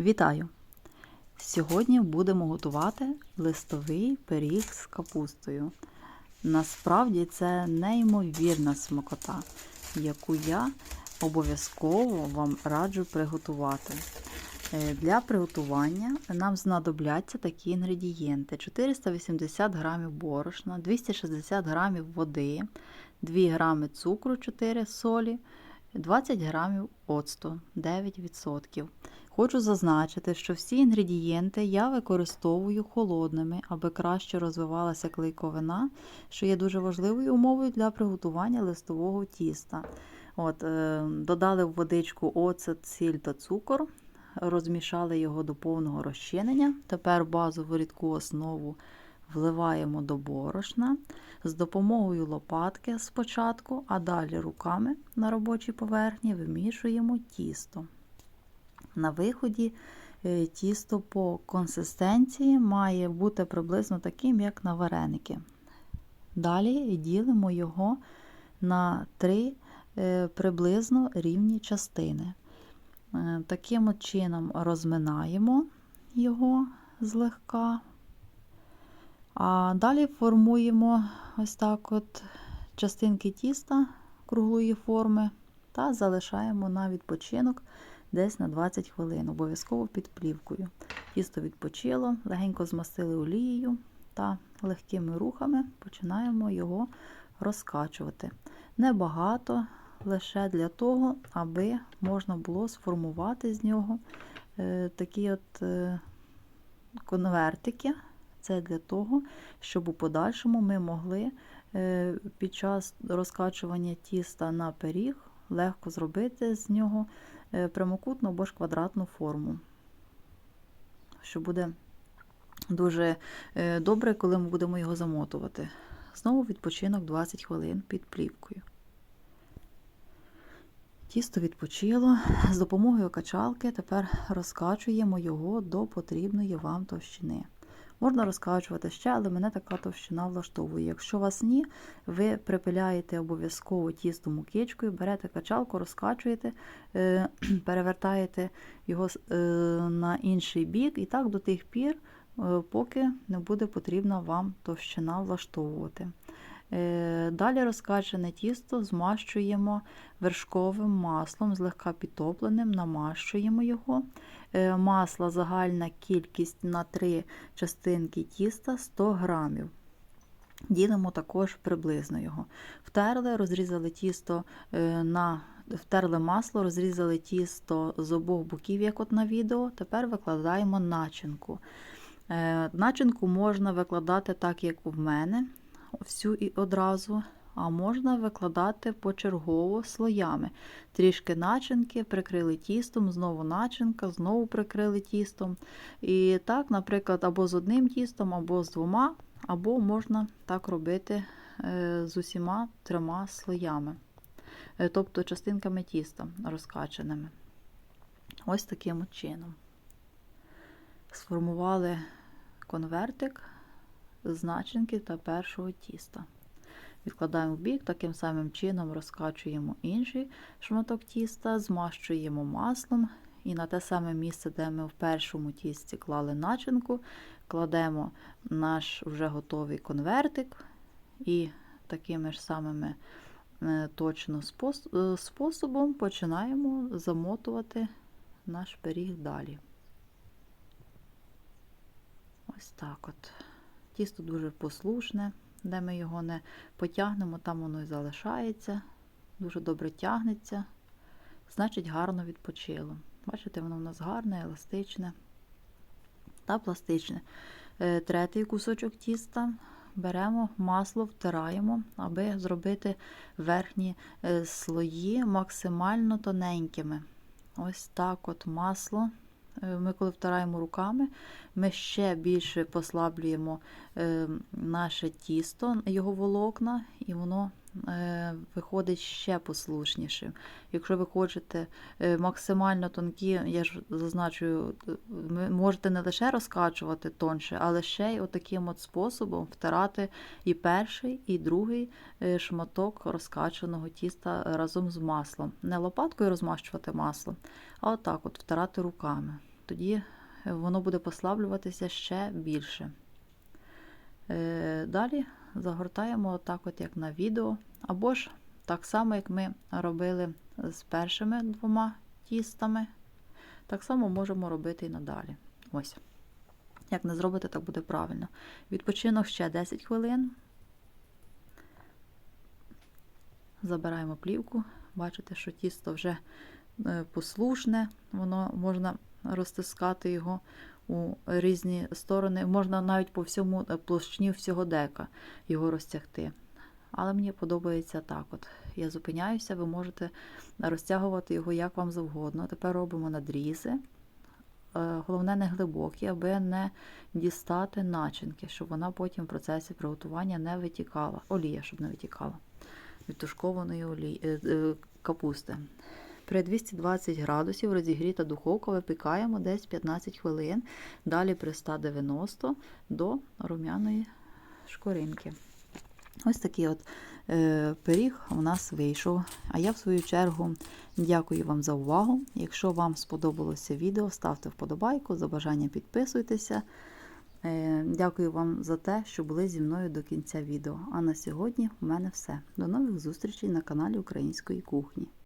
Вітаю! Сьогодні будемо готувати листовий пиріг з капустою. Насправді це неймовірна смакота, яку я обов'язково вам раджу приготувати. Е, Для приготування нам знадобляться такі інгредієнти: 480 г борошна, 260 г води, 2 г цукру 4 солі, 20 г оцту 9%. Хочу зазначити, що всі інгредієнти я використовую холодними, аби краще розвивалася клейковина, що є дуже важливою умовою для приготування листового тіста. От, е, Додали в водичку оцет, сіль та цукор, розмішали його до повного розчинення. Тепер базову рідку основу вливаємо до борошна з допомогою лопатки спочатку, а далі руками на робочій поверхні вимішуємо тісто. На виході е, тісто по консистенції має бути приблизно таким, як на вареники. Далі ділимо його на три е, приблизно рівні частини. Е, Таким чином розминаємо його злегка. А далі формуємо ось так от частинки тіста круглої форми та залишаємо на відпочинок десь на 20 хвилин, обов'язково під плівкою. Тісто відпочило, легенько змастили олією та легкими рухами починаємо його розкачувати. Небагато, лише для того, аби можна було сформувати з нього е, такі от е, конвертики. Це для того, щоб у подальшому ми могли е, під час розкачування тіста на пиріг легко зробити з нього е, прямокутну або ж квадратну форму. Що буде дуже е, добре, коли ми будемо його замотувати. Знову відпочинок 20 хвилин під плівкою. Тісто відпочило. З допомогою качалки тепер розкачуємо його до потрібної вам товщини. Можна розкачувати ще, але мене така товщина влаштовує. Якщо вас ні, ви припиляєте обов'язково тісто мукичкою, берете качалку, розкачуєте, е, перевертаєте його е, на інший бік, і так до тих пір, е, поки не буде потрібна вам товщина влаштовувати. Далі розкачане тісто змащуємо вершковим маслом, злегка підтопленим, намащуємо його. Масла загальна кількість на 3 частинки тіста 100 грамів. Ділимо також приблизно його. Втерли, розрізали тісто на втерли масло, розрізали тісто з обох боків, як от на відео. Тепер викладаємо начинку. Начинку можна викладати так, як в мене всю і одразу, а можна викладати почергово слоями. Трішки начинки, прикрили тістом, знову начинка, знову прикрили тістом. І так, наприклад, або з одним тістом, або з двома, або можна так робити е, з усіма трьома слоями, е, тобто частинками тіста розкаченими. Ось таким чином. Сформували конвертик з начинки та першого тіста. Відкладаємо в бік, таким самим чином розкачуємо інший шматок тіста, змащуємо маслом і на те саме місце, де ми в першому тісті клали начинку, кладемо наш вже готовий конвертик і такими ж самими точно способом починаємо замотувати наш пиріг далі. Ось так от. Тісто дуже послушне, де ми його не потягнемо, там воно і залишається, дуже добре тягнеться, значить, гарно відпочило. Бачите, воно в нас гарне, еластичне та пластичне. Е, третій кусочок тіста беремо масло, втираємо, аби зробити верхні е, слої максимально тоненькими. Ось так от масло ми, коли втираємо руками, ми ще більше послаблюємо е, наше тісто, його волокна, і воно е, виходить ще послушнішим. Якщо ви хочете максимально тонкі, я ж зазначую, ви можете не лише розкачувати тонше, але ще й отаким от способом втирати і перший, і другий шматок розкачаного тіста разом з маслом. Не лопаткою розмащувати масло, а отак от втирати руками. Тоді воно буде послаблюватися ще більше. Е, Далі загортаємо отак, от як на відео, або ж так само, як ми робили з першими двома тістами, так само можемо робити і надалі. Ось. Як не зробити, так буде правильно. Відпочинок ще 10 хвилин. Забираємо плівку. Бачите, що тісто вже е, послушне, воно можна розтискати його у різні сторони. Можна навіть по всьому е, площині всього дека його розтягти. Але мені подобається так. от. Я зупиняюся, ви можете розтягувати його як вам завгодно. Тепер робимо надрізи. Е, Головне не глибокі, аби не дістати начинки, щоб вона потім в процесі приготування не витікала. Олія, щоб не витікала від тушкованої е, капусти. При 220 градусів розігріта духовка випікаємо десь 15 хвилин. Далі при 190 до рум'яної шкоринки. Ось такий от е, пиріг у нас вийшов. А я, в свою чергу, дякую вам за увагу. Якщо вам сподобалося відео, ставте вподобайку, за бажання підписуйтеся. Е, Дякую вам за те, що були зі мною до кінця відео. А на сьогодні в мене все. До нових зустрічей на каналі Української кухні.